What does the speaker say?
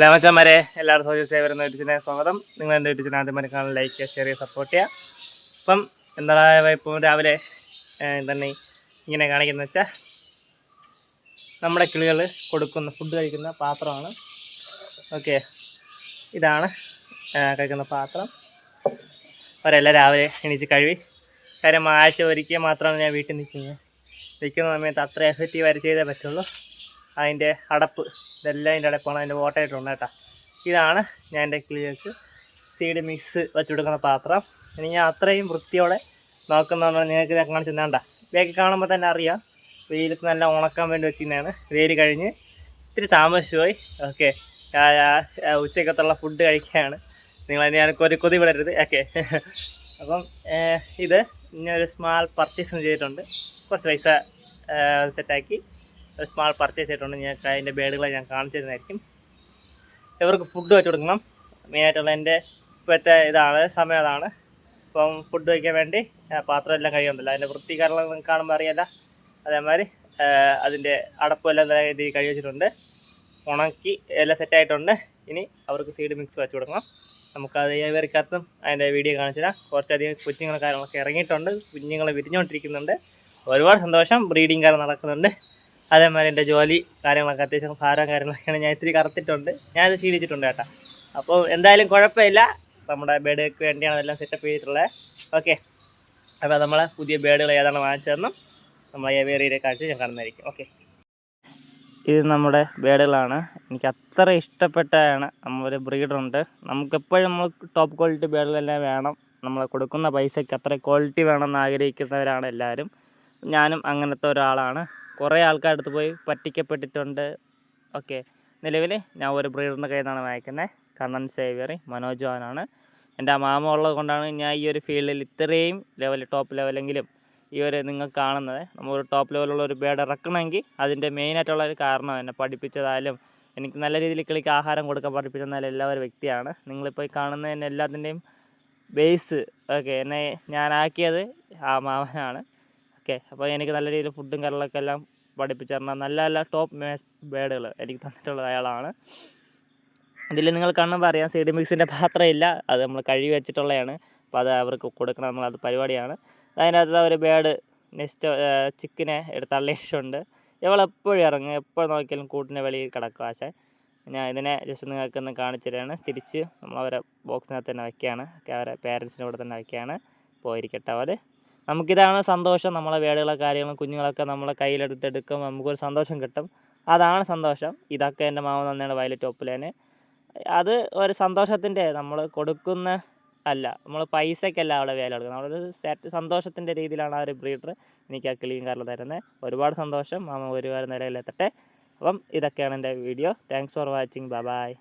ലേമച്ചന്മാരെ എല്ലാവർക്കും social saver എന്ന യൂട്യൂബിനെ സ്വാഗതം. നിങ്ങൾ എന്റെ യൂട്യൂബിനെ ആദ്യമായി കാണാൻ ലൈക്ക് ഷെയർ ചെയ്യുക സപ്പോർട്ട് ചെയ്യുക അപ്പം എന്താ ഇപ്പോൾ രാവിലെ തന്നെ ഇങ്ങനെ കാണിക്കുന്ന വെച്ചാൽ നമ്മുടെ കിളികൾ കൊടുക്കുന്ന ഫുഡ് കഴിക്കുന്ന പാത്രമാണ്. ഓക്കെ ഇതാണ് കഴിക്കുന്ന പാത്രം. അവരെല്ലാം രാവിലെ എണീച്ച് കഴുകി. കാര്യം ആഴ്ച ഒരിക്കൽ മാത്രമാണ് ഞാൻ വീട്ടിൽ നിൽക്കുന്നത്. നിൽക്കുന്ന സമയത്ത് അത്ര എഫക്റ്റീവായിട്ട് ചെയ്തേ പറ്റുള്ളൂ. അതിന്റെ അടപ്പ് ഇതെല്ലാം അതിന്റെ അടപ്പാണ് അതിന്റെ ഓട്ടമായിട്ടുണ്ട് കേട്ടോ. ഇതാണ് ഞാൻ എന്റെ കിളികൾക്ക് സീഡ് മിക്സ് വെച്ച് കൊടുക്കുന്ന പാത്രം. ഇനി ഞാൻ അത്രയും വൃത്തിയോടെ നോക്കുന്നതാണ് നിങ്ങൾക്ക് ഇതൊക്കെ കാണിച്ചു തന്നാണ്ട ബാക്കി കാണുമ്പോൾ തന്നെ അറിയാം. വെയിലത്ത് നല്ല ഉണക്കാൻ വേണ്ടി വെച്ചിരുന്നതാണ്. വെയിൽ കഴിഞ്ഞ് ഇത്തിരി താമസിച്ചുപോയി. ഓക്കെ. ഉച്ചക്കത്തുള്ള ഫുഡ് കഴിക്കുകയാണ്. നിങ്ങൾ ഞാൻ കൊതി കൊതി വിടരുത്. ഓക്കെ. അപ്പം ഇത് ഇനി ഒരു സ്മാൾ പർച്ചേസ് ചെയ്തിട്ടുണ്ട്. കുറച്ച് പൈസ സെറ്റാക്കി സ്മാൾ പർച്ചേസ് ചെയ്തിട്ടുണ്ട് ഞാൻ അതിന്റെ ബേഡുകളെ ഞാൻ കാണിച്ചു തരുന്നതായിരിക്കും. ഇവർക്ക് ഫുഡ് വെച്ച് കൊടുക്കണം. മെയിനായിട്ടുള്ള എന്റെ ഇപ്പോഴത്തെ ഇതാണ് സമയം അതാണ്. അപ്പം ഫുഡ് വയ്ക്കാൻ വേണ്ടി പാത്രം എല്ലാം കഴിയുന്നുണ്ടല്ലോ അതിന്റെ വൃത്തീകരണം കാണുമ്പോൾ അറിയാല്ല അതേമാതിരി അതിന്റെ അടപ്പെല്ലാം നല്ല രീതിയിൽ കഴുകി വെച്ചിട്ടുണ്ട്. ഉണക്കി എല്ലാം സെറ്റായിട്ടുണ്ട് ഇനി അവർക്ക് സീഡ് മിക്സ് വെച്ച് കൊടുക്കണം. നമുക്കത് ഇവർക്കകത്തും അതിന്റെ വീഡിയോ കാണിച്ചു തരാം. കുറച്ചധികം കുഞ്ഞുങ്ങളും കാര്യങ്ങളൊക്കെ ഇറങ്ങിയിട്ടുണ്ട്. കുഞ്ഞുങ്ങൾ വിരിഞ്ഞുകൊണ്ടിരിക്കുന്നുണ്ട്. ഒരുപാട് സന്തോഷം. ബ്രീഡിങ് കാര്യം നടക്കുന്നുണ്ട്. അതേമാതിരി എന്റെ ജോലി കാര്യങ്ങളൊക്കെ അത്യാവശ്യം ഭാരം കാര്യങ്ങളൊക്കെയാണ് ഞാൻ ഇത്തിരി കറത്തിട്ടുണ്ട്. ഞാനത് ശീലിച്ചിട്ടുണ്ട് കേട്ടോ. അപ്പോൾ എന്തായാലും കുഴപ്പമില്ല. നമ്മുടെ ബേഡുകൾക്ക് വേണ്ടിയാണ് അതെല്ലാം സെറ്റപ്പ് ചെയ്തിട്ടുള്ളത്. ഓക്കെ അപ്പോൾ നമ്മൾ പുതിയ ബേഡുകൾ ഏതാണ് വാങ്ങിച്ചതെന്നും നമ്മൾ ഏവേറിയുടെ കാഴ്ച ഞാൻ കാണുന്നതായിരിക്കും ഓക്കെ ഇത് നമ്മുടെ ബേഡുകളാണ്. എനിക്ക് അത്ര ഇഷ്ടപ്പെട്ടാണ് നമ്മളൊരു ബ്രീഡറുണ്ട് നമുക്കെപ്പോഴും നമ്മൾ ടോപ്പ് ക്വാളിറ്റി ബേഡുകളെല്ലാം വേണം. നമ്മൾ കൊടുക്കുന്ന പൈസയ്ക്ക് അത്ര ക്വാളിറ്റി വേണമെന്ന് ആഗ്രഹിക്കുന്നവരാണ് എല്ലാവരും. ഞാനും അങ്ങനത്തെ ഒരാളാണ്. കുറേ ആൾക്കാരുടെ അടുത്ത് പോയി പറ്റിക്കപ്പെട്ടിട്ടുണ്ട്. ഓക്കെ. നിലവിൽ ഞാൻ ഒരു ബ്രീഡറിന്റെ കയ്യിൽ നിന്നാണ് വായിക്കുന്നത് കണ്ണൻ സേവിയറി മനോജ് ജോനാണ്. എന്റെ മാമ ഉള്ളത് കൊണ്ടാണ് ഞാൻ ഈ ഒരു ഫീൽഡിൽ ഇത്രയും ലെവൽ ടോപ്പ് ലെവലെങ്കിലും ഈ ഒരു നിങ്ങൾ കാണുന്നത്. നമ്മൾ ഒരു ടോപ്പ് ലെവലുള്ള ഒരു ബേഡ് ഇറക്കണമെങ്കിൽ അതിന്റെ മെയിനായിട്ടുള്ള ഒരു കാരണം എന്നെ പഠിപ്പിച്ചതായാലും എനിക്ക് നല്ല രീതിയിൽ കിളിക്ക് ആഹാരം കൊടുക്കാൻ പഠിപ്പിച്ചെന്നാലും എല്ലാവരും വ്യക്തിയാണ്. നിങ്ങളിപ്പോൾ ഈ എന്നെ എല്ലാത്തിന്റെയും ബേസ് ഓക്കെ എന്നെ ഞാനാക്കിയത് ആ മാമനാണ്. ഓക്കെ അപ്പോൾ എനിക്ക് നല്ല രീതിയിൽ ഫുഡും കാര്യങ്ങളൊക്കെ എല്ലാം പഠിപ്പിച്ചു തരണം. നല്ല നല്ല ടോപ്പ് മേസ് ബേഡുകൾ എനിക്ക് തന്നിട്ടുള്ളത് അയാളാണ്. ഇതിൽ നിങ്ങൾ കാണുമ്പോൾ അറിയാം സൈഡ് മിക്സിന്റെ പാത്രം ഇല്ല അത് നമ്മൾ കഴുകി വെച്ചിട്ടുള്ളതാണ് അപ്പോൾ അത് അവർക്ക് കൊടുക്കണം നമ്മളത് പരിപാടിയാണ്. അതിനകത്ത് ഒരു ബേഡ് നെക്സ്റ്റ് ചിക്കനെ തള്ളിയിട്ടുണ്ട്. ഇവളെപ്പോഴും ഇറങ്ങും. എപ്പോൾ നോക്കിയാലും കൂട്ടിന്റെ വെളിയിൽ കിടക്കും പക്ഷേ ഞാൻ ഇതിനെ ജസ്റ്റ് നിങ്ങൾക്ക് ഒന്ന് കാണിച്ചു തരാണ്. തിരിച്ച് നമ്മൾ അവരെ ബോക്സിനകത്ത് തന്നെ വയ്ക്കുകയാണ് അവരെ പേരൻസിന്റെ കൂടെ തന്നെ വയ്ക്കുകയാണ് പോയിരിക്കട്ടെ അവർ നമുക്കിതാണ് സന്തോഷം. നമ്മളെ വേടുകളെ കാര്യങ്ങളും കുഞ്ഞുങ്ങളൊക്കെ നമ്മളെ കയ്യിലെടുത്തെടുക്കും. നമുക്കൊരു സന്തോഷം കിട്ടും. അതാണ് സന്തോഷം. ഇതൊക്കെ എന്റെ മാമ തന്നെയാണ് വയലറ്റ് ടോപ്പിലേന് അത് ഒരു സന്തോഷത്തിന്റെ നമ്മൾ കൊടുക്കുന്ന അല്ല. നമ്മൾ പൈസയ്ക്കല്ല അവിടെ വില കൊടുക്കുന്നത്. നമ്മളൊരു സാറ്റ് സന്തോഷത്തിന്റെ രീതിയിലാണ് ആ ഒരു ബ്രീഡർ എനിക്ക് ആ ക്ലീൻ കാറിൽ തരുന്നത്. ഒരുപാട് സന്തോഷം. മാമ ഒരുപാട് നിലയിലെത്തട്ടെ. അപ്പം ഇതൊക്കെയാണ് എന്റെ video thanks for watching bye